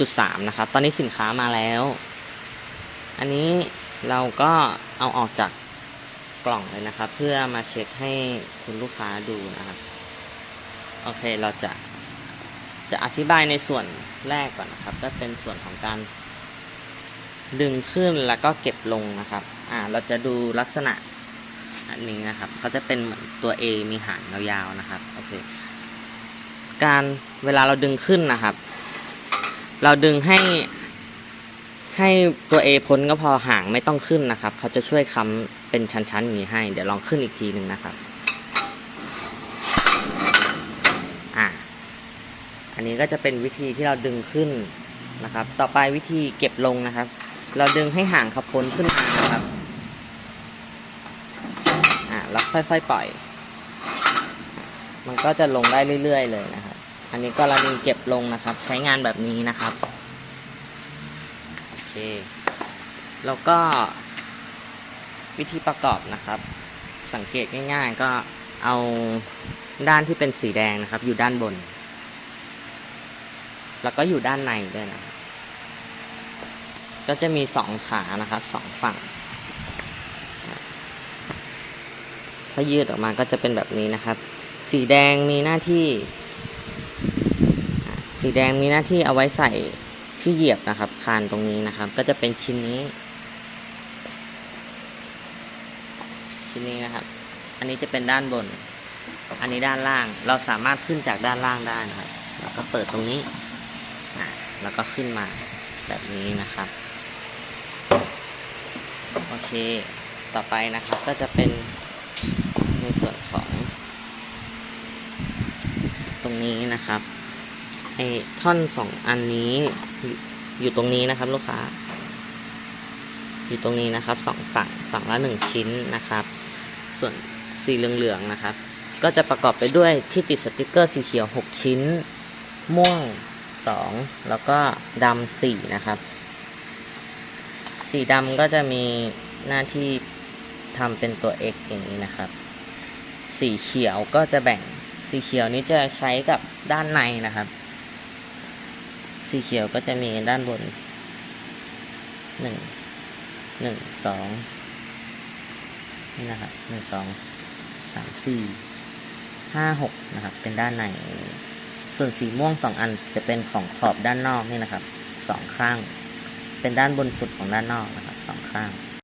จุดสามนะครับ ตอนนี้สินค้ามาแล้ว อันนี้เราก็เอาออกจากกล่องเลยนะครับ เพื่อมาเช็คให้คุณลูกค้าดูนะครับ โอเค เราจะจะอธิบายในส่วนแรกก่อนนะครับ ก็เป็นส่วนของการดึงขึ้นแล้วก็เก็บลงนะครับ อ่า เราจะดูลักษณะอันนี้นะครับเขาจะเป็นเหมือนตัว A มีหางยาวๆนะครับ โอเค การเวลาเราดึงขึ้นนะครับ เราดึงให้ให้ตัว A พ้นก็พอห่างไม่ต้องขึ้นนะครับ เขาจะช่วยค้ำเป็นชั้นๆอย่างนี้ให้ เดี๋ยวลองขึ้นอีกทีหนึ่งนะครับ อะอันนี้ก็จะเป็นวิธีที่เราดึงขึ้นนะครับ ต่อไปวิธีเก็บลงนะครับ เราดึงให้ห่างเขาพ้นขึ้นมานะครับ อะแล้วค่อยๆปล่อย มันก็จะลงได้เรื่อย ๆ เลยนะครับ อันนี้ก็รณีเก็บลงนะครับ ใช้งานแบบนี้นะครับโอเคแล้วก็วิธีประกอบนะครับ สังเกตง่าย ๆ ก็เอาด้านที่เป็นสีแดงนะครับ อยู่ด้านบน แล้วก็อยู่ด้านในด้วยนะก็จะมีสองขานะครับสองฝั่ง ถ้ายืดออกมาก็จะเป็นแบบนี้นะครับ สีแดงมีหน้าที่ สีแดงมีหน้าที่เอาไว้ใส่ที่เหยียบนะครับ คานตรงนี้นะครับ ก็จะเป็นชิ้นนี้ ชิ้นนี้นะครับ อันนี้จะเป็นด้านบน อันนี้ด้านล่าง เราสามารถขึ้นจากด้านล่างได้นะครับ แล้วก็เปิดตรงนี้แล้วก็ขึ้นมาแบบนี้นะครับ โอเค ต่อไปนะครับก็จะเป็นในส่วนของ ตรงนี้นะครับ ไอ้ท่อนสองอันนี้อยู่ตรงนี้นะครับ ลูกค้า อยู่ตรงนี้นะครับสองฝั่งฝั่งละหนึ่งชิ้นนะครับ ส่วนสีเหลืองๆนะครับ ก็จะประกอบไปด้วยที่ติดสติกเกอร์สีเขียว6ชิ้น ม่วง2แล้วก็ดำสี่นะครับ สีดำก็จะมีหน้าที่ทำเป็นตัว X อย่างนี้นะครับ สีเขียวก็จะแบ่งสีเขียวนี้จะใช้กับด้านในนะครับ สีเขียวก็จะมีด้านบนหนึ่งหนึ่งสองนี่นะครับหนึ่งสองสามสี่ห้าหกนะครับเป็นด้านในส่วนสีม่วงสองอันจะเป็นของขอบด้านนอกนี่นะครับสองข้าง เป็นด้านบนสุดของด้านนอกนะครับสองข้าง